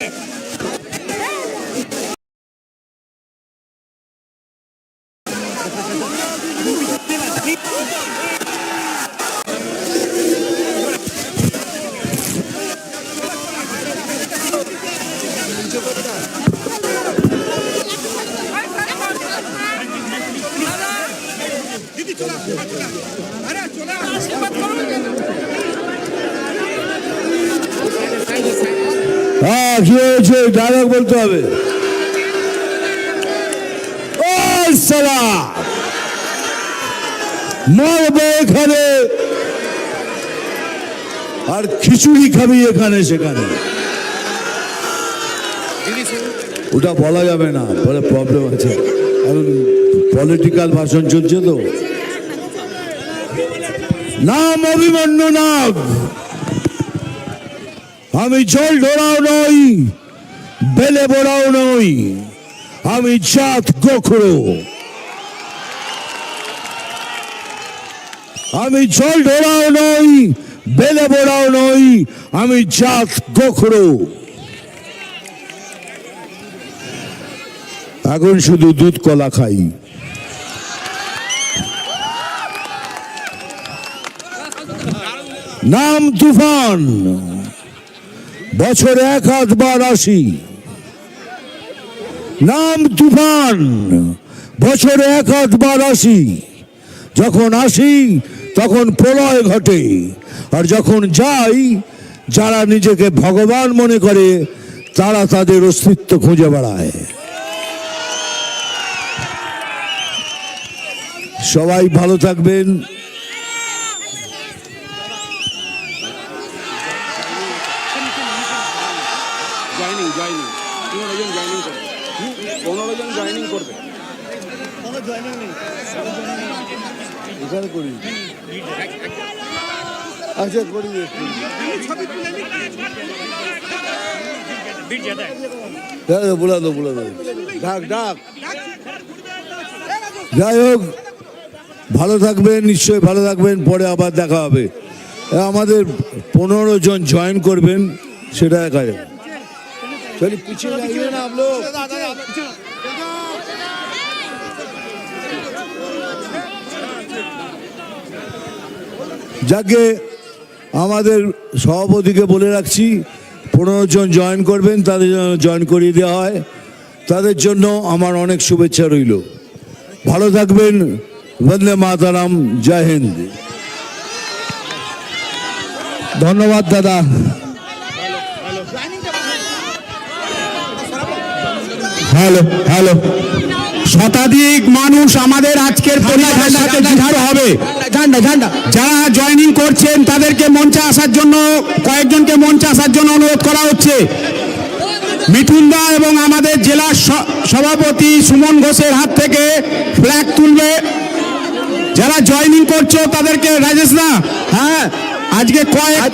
Yeah. হ্যাঁ হয়েছে dialogue বলতে হবে। মরবে এখানে। আর খিচুড়ি খাবি এখানে, সেখানে। ওটা বলা যাবে না, বলে প্রবলেম আছে। কারণ পলিটিক্যাল ভাষণ চলছে তো। নাম অভিমন্যু নাগ। আমি জল ঢোড়াও নই, বেলে বোড়াও নই, আমি জাত গোখরো। আমি জল ঢোড়াও নই, বেলে বোড়াও নই, আমি জাত গোখরো। এখন শুধু দুধ কলা খাই। নাম তুফান। বছরে এক আধবার আসি নাম তুফান, বছরে এক আধবার আসি যখন আসি, তখন প্রলয় ঘটে। আর যখন যাই, যারা নিজেকে ভগবান মনে করে, তারা তাদের অস্তিত্ব খুঁজে বেড়ায়। সবাই ভালো থাকবেন। জয়নিং জয়নিং পনেরো জন জয়নিং করবে। পনেরো জন জয়নিং করবে। এখানে করি। আচ্ছা করি। বলে দো বলে দো ডাক ডাক। যাই হোক ভালো থাকবেন নিশ্চয়ই ভালো থাকবেন পরে আবার দেখা হবে। আমাদের পনেরো জন জয়েন করবেন সেটা দেখা যাবে चलिए पीछे जाइए ना आप लोग যাকে আমাদের সভাপতিকে বলে রাখছি পনেরো জন জয়েন করবেন তাদের জন্য জয়েন করিয়ে দেওয়া হয় তাদের জন্য আমার অনেক শুভেচ্ছা রইল ভালো থাকবেন বন্দে মাতারাম জয় হিন্দ ধন্যবাদ দাদা হ্যালো হ্যালো শতাধিক মানুষ আমাদের আজকের হবে। যারা জয়েনিং করছেন তাদেরকে মঞ্চে আসার জন্য কয়েকজনকে মঞ্চে আসার জন্য অনুরোধ করা হচ্ছে। মিঠুন দা এবং আমাদের জেলা সভাপতি সুমন ঘোষের হাত থেকে ফ্ল্যাগ তুলবে। যারা জয়েনিং করছ তাদেরকে রাজেশ দা হ্যাঁ আজকে কয়েক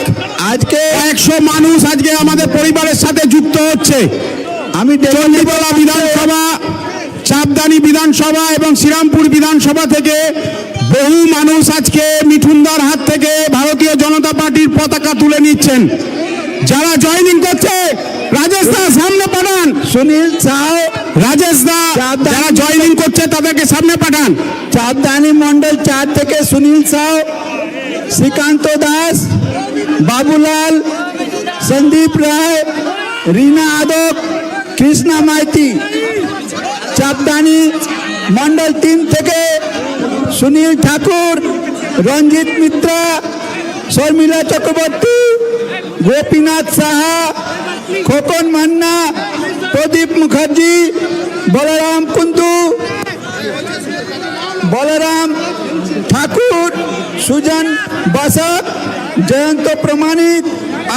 আজকে একশো মানুষ আজকে আমাদের পরিবারের সাথে যুক্ত হচ্ছে। আমি চণ্ডীতলা বিধানসভা চাপদানি বিধানসভা এবং শ্রীরামপুর বিধানসভা থেকে বহু মানুষ আজকে মিঠুনদার হাত থেকে ভারতীয় জনতা পার্টির পতাকা তুলে নিচ্ছেন। যারা জয়েনিং করছে রাজেশ দা সামনে পাঠান। সুনীল সাউ রাজেশ দা যারা জয়েনিং করছে তাদেরকে সামনে পাঠান। চাঁদদানি মন্ডল চার থেকে সুনীল সাউ শ্রীকান্ত দাস বাবুলাল সন্দীপ রায় রিনা আদক কৃষ্ণা মাইতি, চাপদানি মন্ডল তিন থেকে সুনীল ঠাকুর, রঞ্জিত মিত্রা, শর্মিলা চক্রবর্তী, গোপীনাথ সাহা, খোকন মান্না, প্রদীপ মুখার্জি, বলরাম কুন্দু বলরাম ঠাকুর, সুজন বাসক, জয়ন্ত প্রমাণিক,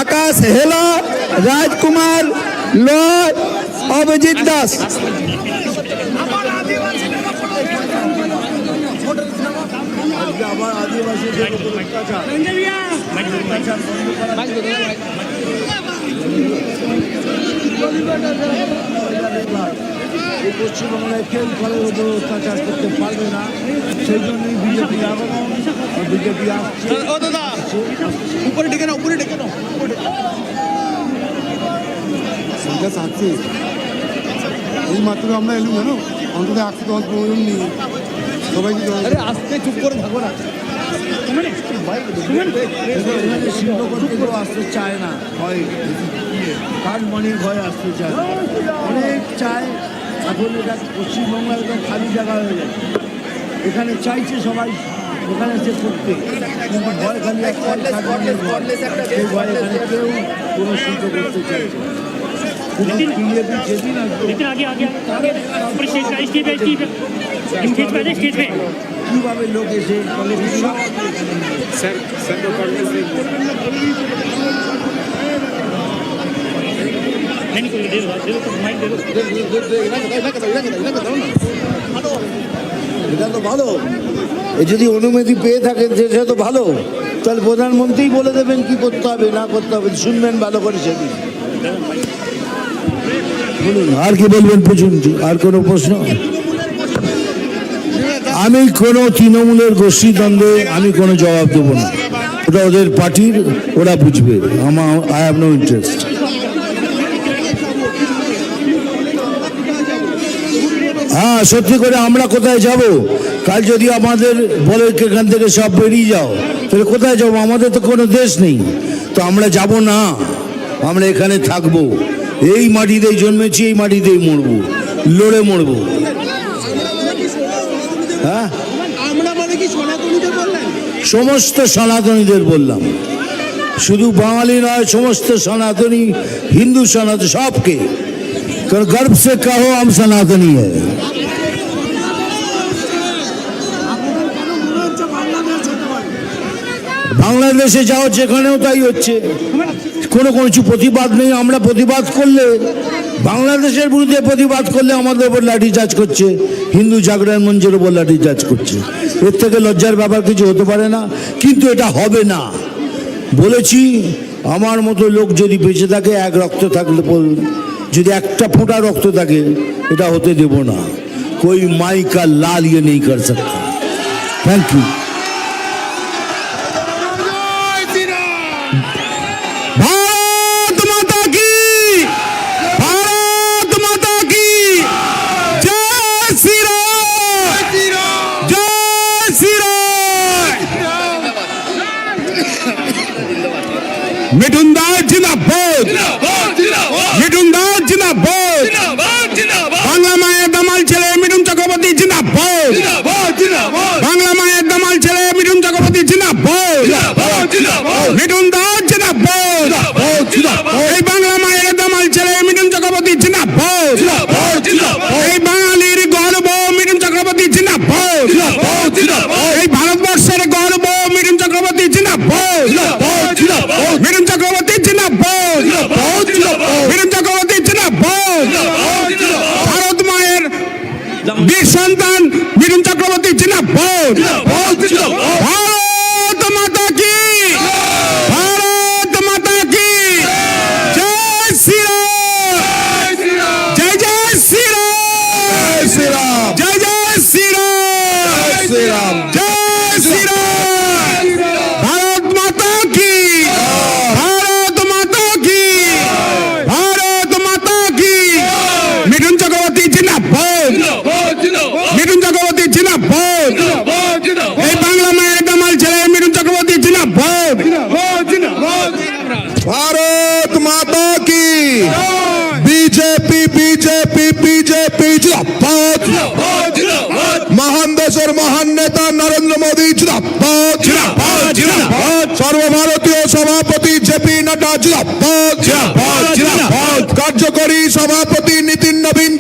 আকাশ হেলা, রাজকুমার লয় অভিজিৎ দাস। আবার আদিবাসীদের উপর অত্যাচার এই পশ্চিমবাংলায় কেউ উপর অত্যাচার করতে পারবে না সেই জন্যই বিজেপি আগমন বিজেপি আসছে ও দাদা উপরে ডেকে না উপরে ডেকে না সংখ্যা সাতশো। এই মাত্র আমরা এলুম জানো? অন্তত একশো দশ পনেরো জন নিয়ে সবাইকে আসতে চুপ করে থাকো না। এখানে শিল্প করতে আসতে চায় না। ভয় কার মনে ভয় আসতে চায়? অনেক চায় এখন এটা পশ্চিমবঙ্গ একদম খালি জায়গা হয়ে যায় এখানে চাইছে সবাই এখানে সে করতে। কিন্তু ভয় খালি একটা ভয়। ভয় এখানে কেউ কোনো শিল্প করতে চাইছে না। কিন্তু বিজেপি যেদিন আসবে लेकिन आगे आगे आगे ऊपर स्टेज पे स्टेज पे स्टेज पे स्टेज पे स्टेज पे কিভাবে লোক এসে বলে সব স্যার স্যার তো কন্টেস্ট नहीं कोई दे दो दे दो माइक दे दो এটা তো ভালো এ যদি অনুমতি পেয়ে থাকেন সেটা তো ভালো তাহলে প্রধানমন্ত্রী বলে দেবেন কি করতে হবে না করতে হবে শুনবেন ভালো করে সেদিন বলুন, আর কি বলবেন বুঝুন, আর কোনো প্রশ্ন? আমি কোনো তৃণমূলের গোষ্ঠীদ্বন্দ্বে আমি কোনো জবাব দেবো না। ওটা ওদের পার্টির, ওরা বুঝবে। আমার আই হ্যাভ নো ইন্টারেস্ট হ্যাঁ সত্যি করে আমরা কোথায় যাব? কাল যদি আমাদের বলে এখান থেকে সব বেরিয়ে যাও, তাহলে কোথায় যাব? আমাদের তো কোনো দেশ নেই। তো আমরা যাব না। আমরা এখানে থাকব। এই মাটিতেই জন্মেছি এই মাটিতেই মরবো লড়ে মরবো। হ্যাঁ? সমস্ত সনাতনীদের বললাম। শুধু বাঙালি নয় সমস্ত সনাতনী হিন্দু সনাতন সবকে। কারণ গর্ব সে কাহো আম সনাতনী হ্যাঁ বাংলাদেশে যাও যেখানেও তাই হচ্ছে। কোনো কোনো কিছু প্রতিবাদ নেই আমরা প্রতিবাদ করলে বাংলাদেশের বিরুদ্ধে প্রতিবাদ করলে আমাদের উপর লাঠিচার্জ করছে হিন্দু জাগরণ মঞ্চের উপর লাঠিচার্জ করছে এর থেকে লজ্জার ব্যাপার কিছু হতে পারে না কিন্তু এটা হবে না বলেছি আমার মতো লোক যদি বেঁচে থাকে এক রক্ত থাকলে বলুন যদি একটা ফোঁটা রক্ত থাকে এটা হতে দেব না कोई माई का लाल ये नहीं कर सकता थैंक यू বীর সন্তান মিঠুন চক্রবর্তী চিনা ভারত মহান দেশের মহান নেতা নরেন্দ্র মোদী সর্বভারতীয় সভাপতি জেপি নাড্ডা কার্যকরী সভাপতি নীতিন নবীন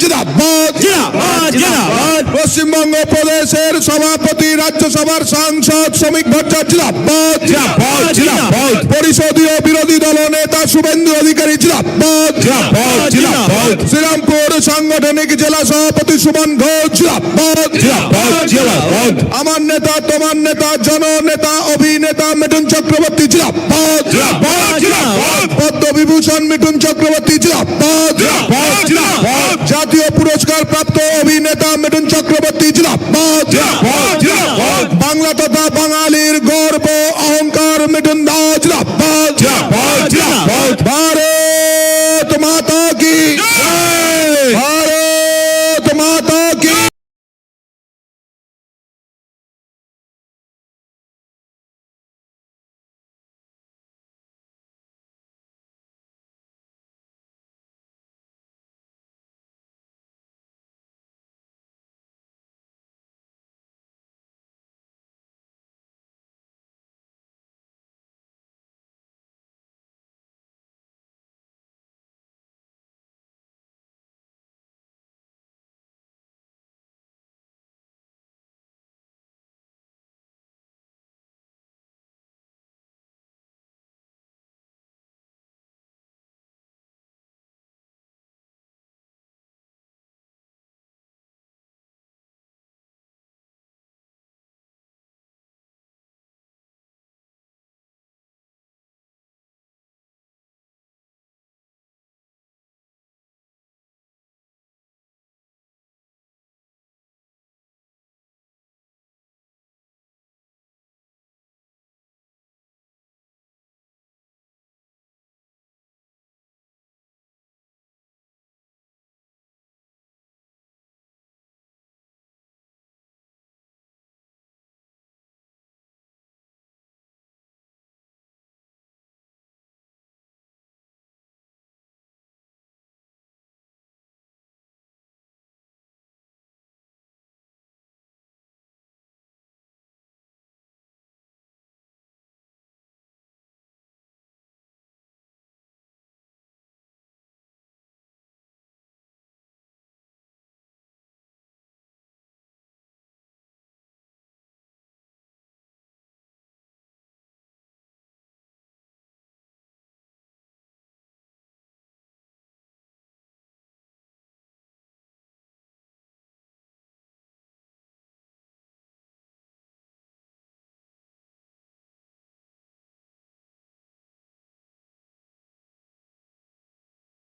পশ্চিমবঙ্গ প্রদেশের সভাপতি রাজ্যসভার সাংসদ শ্রমিক ভট্টাচার্য পরিষদীয় বিরোধী দল নেতা শুভেন্দু অধিকারী সাংগঠনিক জেলা সভাপতি সুমন ঘোষ আমার নেতা, তোমার নেতা, জননেতা, অভিনেতা মিঠুন চক্রবর্তী পদ্মবিভূষণ মিঠুন চক্রবর্তী। জাতীয় পুরস্কার প্রাপ্ত অভিনেতা মিঠুন চক্রবর্তী জিলাবাদ